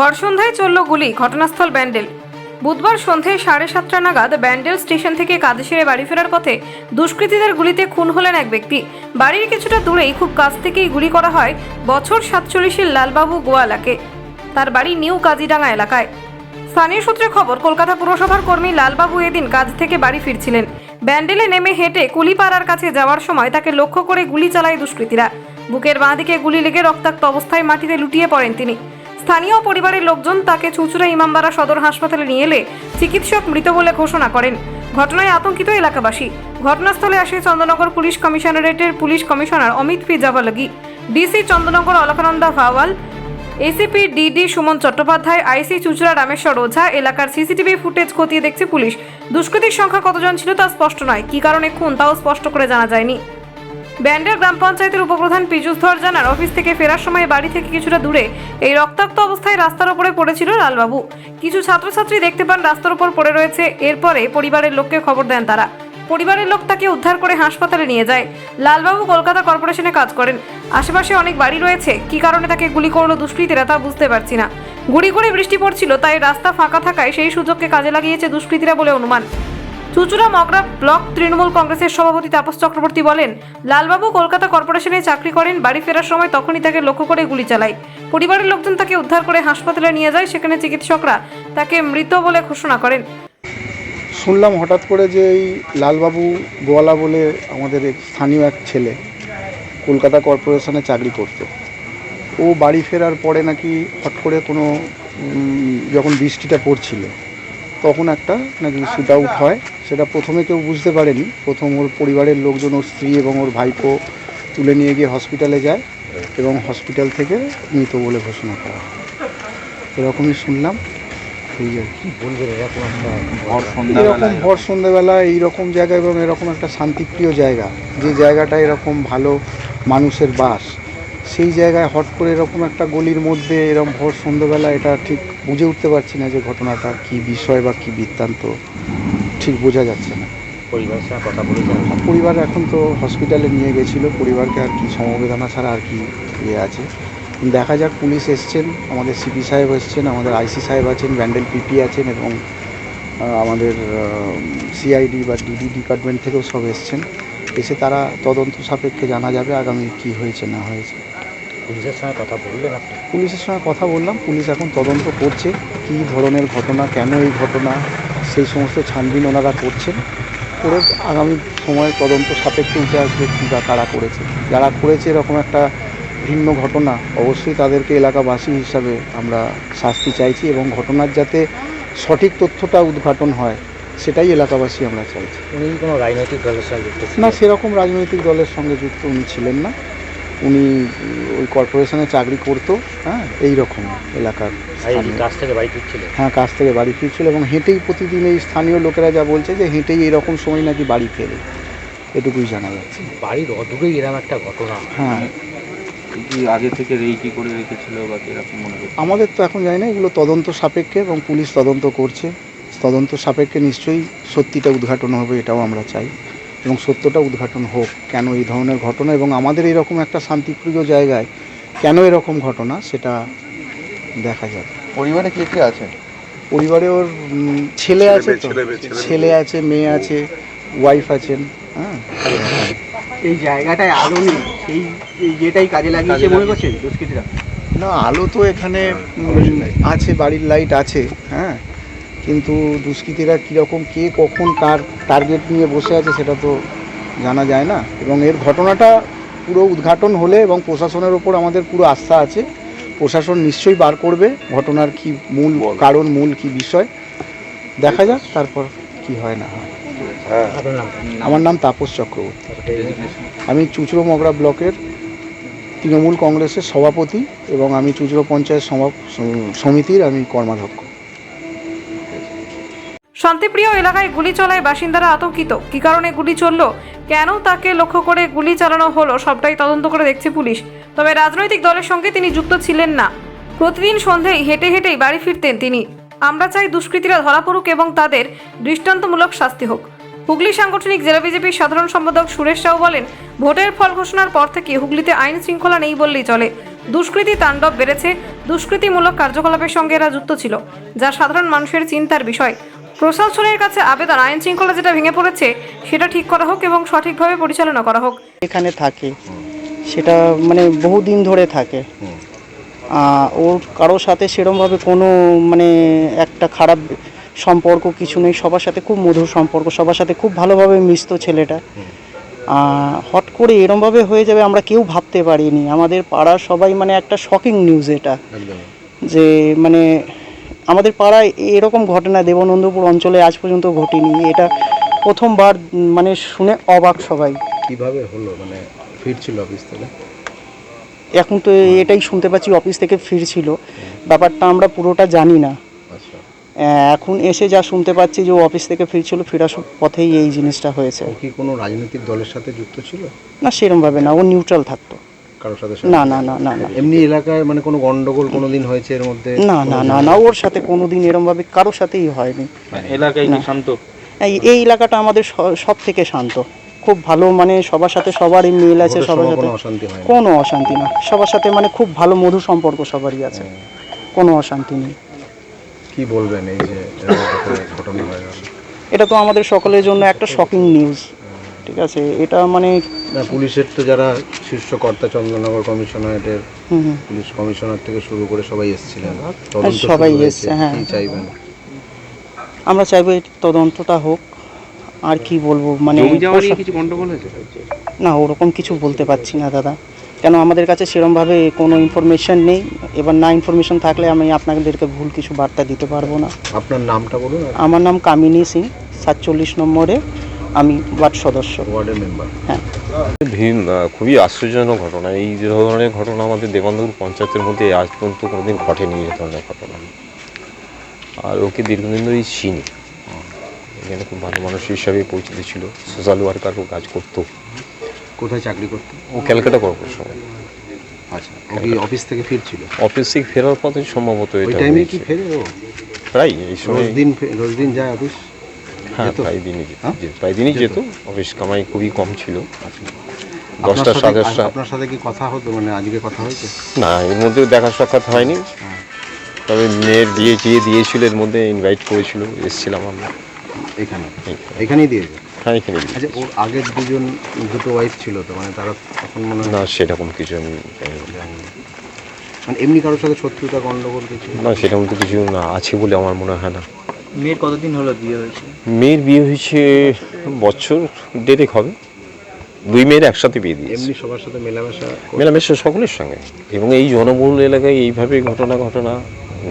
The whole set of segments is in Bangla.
ভর সন্ধ্যায় চলল গুলি, ঘটনাস্থল ব্যান্ডেল। বুধবার সন্ধে সাড়ে সাতটা নাগাদ ব্যান্ডেল স্টেশন থেকে কাজ সেরে বাড়ি ফেরার পথে দুষ্কৃতীদের গুলিতে খুন হলেন এক ব্যক্তি। বাড়ির কিছুটা দূরেই খুব কাছ থেকেই গুলি করা হয় বছর সাতচল্লিশের লালবাবু গোয়ালাকে। তার বাড়ি নিউ কাজিডাঙ্গা এলাকায়। স্থানীয় সূত্রে খবর, কলকাতা পুরসভার কর্মী লালবাবু এদিন কাজ থেকে বাড়ি ফিরছিলেন। ব্যান্ডেলে নেমে হেঁটে কুলিপাড়ার কাছে যাওয়ার সময় তাকে লক্ষ্য করে গুলি চালায় দুষ্কৃতীরা। বুকের বাঁ দিকে গুলি লেগে রক্তাক্ত অবস্থায় মাটিতে লুটিয়ে পড়েন তিনি। স্থানীয় পরিবারের লোকজন তাকে চুঁচুড়া ইমামবাড়া সদর হাসপাতালে নিয়ে এলে চিকিৎসক মৃত বলে ঘোষণা করেন। ঘটনায় আতঙ্কিত এলাকাবাসী। ঘটনাস্থলে আসে Chandannagar police কমিশনারেটের police commissioner Amit P Javalgi. DC Chandannagar Alakananda Bhawal, ACP DD Suman Chattopadhyay, IC Chuchura Rameshwar Ojha এলাকার সিসিটিভি ফুটেজ খতিয়ে দেখছে পুলিশ। দুষ্কৃতীর সংখ্যা কতজন ছিল তা স্পষ্ট নয়। কী কারণে খুন তাও স্পষ্ট করে জানা যায়নি। ব্যান্ডের গ্রাম পঞ্চায়েতের উপপ্রধান পীযুষ ধর জানার অফিস থেকে ফেরার সময় বাড়ি থেকে কিছুটা দূরে এই রক্তাক্ত অবস্থায় রাস্তার ওপরে পড়েছিল লালবাবু। কিছু ছাত্রছাত্রী দেখতে পান রাস্তার ওপর পড়ে রয়েছে। এরপরে পরিবারের লোককে খবর দেন তারা। পরিবারের লোক তাকে উদ্ধার করে হাসপাতালে নিয়ে যায়। লালবাবু কলকাতা কর্পোরেশনে কাজ করেন। আশেপাশে অনেক বাড়ি রয়েছে। কি কারণে তাকে গুলি করল দুষ্কৃতীরা তা বুঝতে পারছি না। গুড়ি গুড়ি বৃষ্টি পড়ছিল, তাই রাস্তা ফাঁকা থাকায় সেই সুযোগকে কাজে লাগিয়েছে দুষ্কৃতীরা বলে অনুমান। চুচুড়া মগরা ব্লক তৃণমূল কংগ্রেসের সভাপতি তাপস চক্রবর্তী বলেন, লালবাবু কলকাতা কর্পোরেশনে চাকরি করেন, বাড়ি ফেরার সময় তখনই তাকে লক্ষ্য করে গুলি চালায়। পরিবারের লোকজন তাকে উদ্ধার করে হাসপাতালে নিয়ে যায়, সেখানে চিকিৎসকরা তাকে মৃত বলে ঘোষণা করেন। শুনলাম হঠাৎ করে যে এই লালবাবু গোয়ালা বলে আমাদের স্থানীয় এক ছেলে কলকাতা কর্পোরেশনে চাকরি করতো। ও বাড়ি ফেরার পরে নাকি হট করে কোনো যখন বৃষ্টিটা পড়ছিল তখন একটা নাকি শুট আউট হয়। সেটা প্রথমে কেউ বুঝতে পারেনি। প্রথম ওর পরিবারের লোকজন ওর স্ত্রী এবং ওর ভাইপো তুলে নিয়ে গিয়ে হসপিটালে যায় এবং হসপিটাল থেকে মৃত বলে ঘোষণা করা হয়। এরকমই শুনলাম। এই আর কি। এরকম। ভর সন্ধ্যেবেলা এইরকম জায়গা এবং এরকম একটা শান্তিপ্রিয় জায়গা যে জায়গাটা এরকম ভালো মানুষের বাস সেই জায়গায় হট করে এরকম একটা গলির মধ্যে এরকম ভর সন্ধ্যেবেলা এটা ঠিক বুঝে উঠতে পারছি না যে ঘটনাটা কি বিষয় বা কি বৃত্তান্ত। ঠিক বোঝা যাচ্ছে না। পরিবারের সঙ্গে কথা পরিবার এখন তো হসপিটালে নিয়ে গেছিল পরিবারকে আর কি সমবেদনা ছাড়া আর কি ইয়ে আছে। দেখা যাক পুলিশ এসছেন আমাদের সিপি সাহেব এসছেন আমাদের আইসি সাহেব আছেন ব্যান্ডেল পিপি আছেন এবং আমাদের সিআইডি বা ডিডি ডিপার্টমেন্ট থেকেও সব এসছেন। এসে তারা তদন্ত সাপেক্ষে জানা যাবে আগামী কি হয়েছে না হয়েছে। পুলিশের সঙ্গে কথা বললেন আপনি? পুলিশের সঙ্গে কথা বললাম পুলিশ এখন তদন্ত করছে কী ধরনের ঘটনা কেন এই ঘটনা সেই সমস্ত ছানবিন ওনারা করছেন। করে আগামী সময় তদন্ত সাপেক্ষে উঠে আসবে কী বা কারা করেছে। যারা করেছে এরকম একটা ভিন্ন ঘটনা অবশ্যই তাদেরকে এলাকাবাসী হিসাবে আমরা শাস্তি চাইছি এবং ঘটনার যাতে সঠিক তথ্যটা উদ্ঘাটন হয় সেটাই এলাকাবাসী আমরা চাইছি। উনি কোনো রাজনৈতিক দলের সঙ্গে যুক্ত না সেরকম রাজনৈতিক দলের সঙ্গে যুক্ত উনি ছিলেন না। উনি ওই কর্পোরেশনে চাকরি করতো হ্যাঁ এই রকম এলাকার। কাজ থেকে বাড়ি ফিরছিলেন হ্যাঁ কাজ থেকে বাড়ি ফিরছিল এবং হেঁটেই প্রতিদিন এই স্থানীয় লোকেরা যা বলছে যে হেঁটেই এরকম সময় নাকি বাড়ি ফেরে। এটুকুই জানা যাচ্ছে। বাড়ির অদূরেই এরকম একটা ঘটনা। হ্যাঁ। আগে থেকে রেইকি করে রেখেছিল বা এরকম মনে আমাদের তো এখন জানি না এগুলো তদন্ত সাপেক্ষে এবং পুলিশ তদন্ত করছে। তদন্ত সাপেক্ষে নিশ্চয়ই সত্যিটা উদ্ঘাটন হবে এটাও আমরা চাই। এবং সত্যটা উদ্ঘাটন হোক কেন এই ধরনের ঘটনা এবং আমাদের এরকম একটা শান্তিপ্রিয় জায়গায় কেন এরকম ঘটনা সেটা দেখা যাবে। পরিবারে কে কে আছে? পরিবারে ওর ছেলে আছে তো। ছেলে আছে মেয়ে আছে ওয়াইফ আছেন হ্যাঁ? এই জায়গাটায় আলো নেই সেই এই যেটাই কাজে লাগিয়েছে মনে করছেন দুষ্কৃতীরা? না আলো তো এখানে আছে বাড়ির লাইট আছে হ্যাঁ? কিন্তু দুষ্কৃতীরা কীরকম কে কখন কার টার্গেট নিয়ে বসে আছে সেটা তো জানা যায় না। এবং এর ঘটনাটা পুরো উদ্ঘাটন হলে এবং প্রশাসনের ওপর আমাদের পুরো আস্থা আছে। প্রশাসন নিশ্চয়ই বার করবে ঘটনার কি মূল কারণ মূল কি বিষয়। দেখা যাক তারপর কি হয় না হয়। আমার নাম তাপস চক্রবর্তী। আমি চুচড়ো মগরা ব্লকের তৃণমূল কংগ্রেসের সভাপতি এবং আমি চুচড়ো পঞ্চায়েত সমিতির আমি কর্মাধ্যক্ষ। শান্তিপ্রিয় এলাকায় গুলি চলায় বাসিন্দারা আতঙ্কিত। কি কারণে গুলি চলল? কেন তাকে লক্ষ্য করে গুলি চালানো হলো? সবটাই তদন্ত করে দেখছে পুলিশ। তবে রাজনৈতিক দলের সঙ্গে তিনি যুক্ত ছিলেন না। প্রতিদিন সন্ধেয় হেঁটে হেঁটেই বাড়ি ফিরতেন তিনি। আমরা চাই দুষ্কৃতীরা ধরা পড়ুক এবং তাদের দৃষ্টান্তমূলক শাস্তি হোক। হুগলি সাংগঠনিক জেলা বিজেপির সাধারণ সম্পাদক সুরেশ সাউ বলেন, ভোটের ফল ঘোষণার পর থেকে হুগলিতে আইন শৃঙ্খলা নেই বললেই চলে। দুষ্কৃতী তাণ্ডব বেড়েছে। দুষ্কৃতিমূলক কার্যকলাপের সঙ্গে এরা যুক্ত ছিল, যা সাধারণ মানুষের চিন্তার বিষয়। প্রশাসনের কাছে আবেদন আইন শৃঙ্খলা যেটা ভেঙে পড়েছে সেটা ঠিক করা হোক এবং সঠিকভাবে পরিচালনা করা হোক। এখানে থাকে। সেটা মানে বহুদিন ধরে থাকে। ওর কারোর সাথে সেরমভাবে কোনো মানে একটা খারাপ সম্পর্ক কিছু নেই। সবার সাথে খুব মধুর সম্পর্ক সবার সাথে খুব ভালোভাবে মিশতো ছেলেটা। হট করে এরমভাবে হয়ে যাবে আমরা কেউ ভাবতে পারিনি। আমাদের পাড়ার সবাই মানে একটা শকিং নিউজ এটা। যে মানে আমাদের পাড়ায় এরকম ঘটনা দেবনন্দপুর অঞ্চলে আজ পর্যন্ত ঘটেনি। এটা প্রথমবার মানে শুনে অবাক সবাই। কীভাবে হলো? মানে ফিরছিল অফিস থেকে? এখন তো এটাই শুনতে পাচ্ছি অফিস থেকে ফিরছিল। ব্যাপারটা আমরা পুরোটা জানি না। আচ্ছা। এখন এসে যা শুনতে পাচ্ছি যে ও অফিস থেকে ফিরছিল ফেরার পথেই এই জিনিসটা হয়েছে। কি কোনো রাজনৈতিক দলের সাথে যুক্ত ছিল? না সেরমভাবে না ও নিউট্রাল থাকতো। কারোর সাথে না না না না না। এমনি এলাকায় মানে কোনো গন্ডগোল কোনোদিন হয়েছে এর মধ্যে? না না না না ওর সাথে কোনোদিন এরমভাবে কারোর সাথেই হয়নি। এলাকায় কি না। শান্ত? এই এই এলাকাটা আমাদের সব থেকে শান্ত। খুব ভালো মানে সবার সাথে সবারই মিল আছে সবার সাথে কোনো অশান্তি না কোনো অশান্তি না। সবার সাথে মানে খুব ভালো মধুর সম্পর্ক সবারই আছে। কোনো অশান্তি নেই। কি বলবেন এই যে ঘটনা এটা তো আমাদের সকলের জন্য একটা শকিং নিউজ ঠিক আছে এটা মানে না পুলিশের তো যারা শীর্ষ কর্তা চন্দ্রনগর হুম পুলিশ কমিশনার থেকে শুরু করে সবাই এসেছিলেন। সবাই হয়েছে। এসছে, হ্যাঁ। কি চাইবেন? আমরা চাইব এই তদন্তটা হোক আর কি বলব মানে জমি জমা নিয়ে কিছু গন্ডগোল হয়েছে? না ওরকম কিছু বলতে পারছি না দাদা। কেন আমাদের কাছে সেরমভাবে কোনো ইনফরমেশন নেই। এবার না ইনফরমেশন থাকলে আমি আপনাদেরকে ভুল কিছু বার্তা দিতে পারব না। আপনার নামটা বলুন আমার নাম কামিনী সিং সাতচল্লিশ নম্বরে। আমি ওয়ার্ড সদস্য। ওয়ার্ডের মেম্বার। হ্যাঁ। ভিন খুবই আশ্চর্যজনক ঘটনা। এই যে ধরনের ঘটনা আমাদের দেবান্দপুর পঞ্চায়েতের মধ্যে আজ পর্যন্ত কোনোদিন ঘটেনি এই ধরনের ঘটনা। আর ওকে দীর্ঘদিন ধরেই চিনি। এখানে খুব ভালো মানুষ হিসাবে পরিচিত ছিল। সোশ্যাল ওয়ার্কারও কাজ করতো। কোথায় চাকরি করতো? ও ক্যালকাটা কর্পোরেশনে। আচ্ছা ও অফিস থেকে ফিরছিল? অফিস থেকে ফেরার পথে সম্ভবত ওই এটা টাইমে কি ফেরে ও? প্রায় এই সময় দিন রোজ দিন যায় অফিস? হ্যাঁ? প্রায় দিনই যেত। হ্যাঁ? যে- প্রায় দিনই যেত অফিস কামাই খুবই কম ছিল। আপনার দশটা দশটা আপনার সাথে কি কথা হতো? মানে আজকে কথা হয়েছে? না এর মধ্যেও দেখা সাক্ষাৎ হয়নি। তবে মেয়ের বিয়ে চিয়ে দিয়েছিল এর মধ্যে ইনভাইট করেছিল এসেছিলাম আমরা। এখানে। এখানেই দিয়েছে? হ্যাঁ এখানে। আচ্ছা ওর আগের দুজন দুটো ওয়াইফ ছিল তো মানে তারা তখন মনে হয় না সেরকম কিছু আমি। মানে এমনি কারোর সাথে শত্রুতা গন্ডগোল কিছু? না সেরকম তো কিছু না আছে বলে আমার মনে হয় না। মেয়ের কতদিন হলো বিয়ে হয়েছে? মেয়ের বিয়ে হয়েছে বছর দেড়েক হবে। দুই মেয়ের একসাথে বিয়ে দিয়েছে। এমনি সবার সাথে মেলামেশা মেলামেশা সকলের সঙ্গে। এবং এই জনবহুল এলাকায় এইভাবে ঘটনা ঘটনা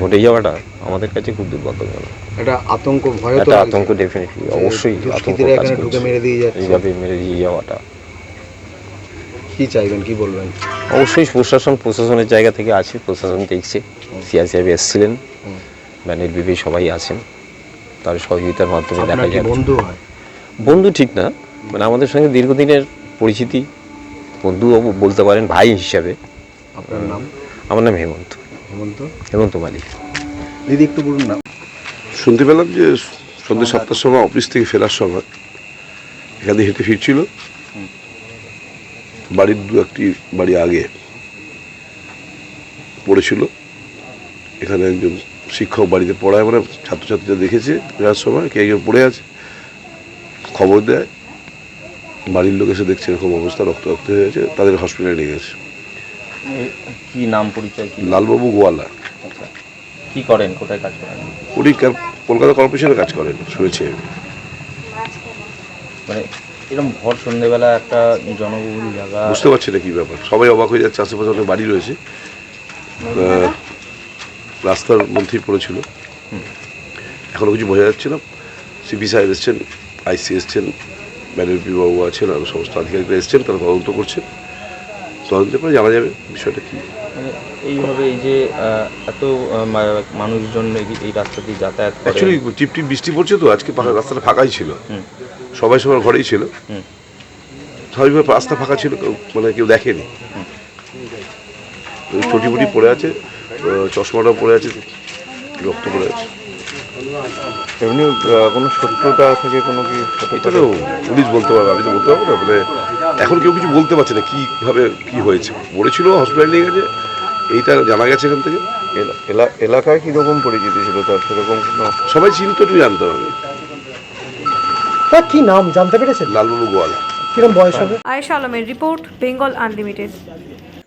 ঘটে যাওয়াটা আমাদের কাছে খুব দুর্ভাগ্যজনক। একটা আতঙ্ক ভয় তো একটা আতঙ্ক ডেফিনেটলি অবশ্যই আতঙ্ক কাজ এখানে ঢুকে করছে। মেরে দিয়ে যাচ্ছে। এইভাবে মেরে দিয়ে যাওয়াটা। কি চাইবেন কি বলবেন? অবশ্যই প্রশাসন প্রশাসনের জায়গা থেকে আছে প্রশাসন দেখছে সিআই সাহেব এসেছিলেন। ব্যানের বিবি সবাই আছেন। তার সহযোগিতার মাধ্যমে দেখা যায় বন্ধু হয়? বন্ধু ঠিক না মানে আমাদের সঙ্গে দীর্ঘদিনের পরিচিতি বন্ধু বলতে পারেন ভাই হিসাবে। আপনার নাম? আমার নাম হেমন্ত। হেমন্ত? হেমন্ত মালিক। দিদি একটু বলুন না। শুনতে পেলাম যে সন্ধ্যে সাতটার সময় অফিস থেকে ফেরার সময় এখানে হেঁটে ফিরছিল। বাড়ির দু একটি বাড়ি আগে পড়েছিল। এখানে একজন শিক্ষক বাড়িতে পড়ায় মানে ছাত্রছাত্রীরা দেখেছে ফেরার সময় কে কেউ পড়ে আছে খবর দেয়। বাড়ির লোক এসে দেখছে এরকম অবস্থা রক্ত রক্ত হয়ে গেছে তাদের হসপিটালে নিয়ে গেছে। কি নাম পরিচয় কি? লালবাবু গোয়ালা। আচ্ছা কি করেন কোথায় কাজ করেন? উনি কলকাতা কর্পোরেশনে কাজ করেন শুনেছি আমি। মানে এরকম ভর সন্ধ্যেবেলা একটা জনবহুল জায়গা বুঝতে পারছি না কি ব্যাপার। সবাই অবাক হয়ে যাচ্ছে আশেপাশে অনেক বাড়ি রয়েছে। রাস্তার মধ্যেই পড়েছিল। এখনও কিছু বোঝা যাচ্ছে না। সিপি সাহেব এসছেন আইসি এসছেন ব্যানার্পি বাবু আছেন আরও সমস্ত আধিকারিকরা এসছেন তারা তদন্ত করছেন। তদন্তের পরে জানা যাবে বিষয়টা কী। মানে এইভাবে এই যে এত মানুষজন এই- রাস্তা দিয়ে যাতায়াত অ্যাকচুয়ালি টিপ টিপ বৃষ্টি পড়ছে তো আজকে রাস্তাটা ফাঁকাই ছিল। সবাই সবার ঘরেই ছিল। স্বাভাবিকভাবে রাস্তা ফাঁকা ছিল মানে কেউ দেখেনি। ওই চটি পড়ে আছে। চশমাটা পরে আছে রক্ত পরে আছে। এমনি কোনো সত্যতা থেকে কোনো কি এটা তো পুলিশ বলতে পারবে আমি তো বলতে পারব না মানে এখন কেউ কিছু বলতে পারছে না কীভাবে কি হয়েছে। পড়েছিল হসপিটাল নিয়ে গেছে এইটা জানা গেছে এখান থেকে। এলাকায় কীরকম পরিচিতি ছিল তার? সেরকম সবাই চিনতো একটু জানতে হবে। তার কি নাম জানতে পেরেছে লালবাবু গোয়াল। কিরম বয়স হবে? আয়েশা আলমের রিপোর্ট বেঙ্গল আনলিমিটেড।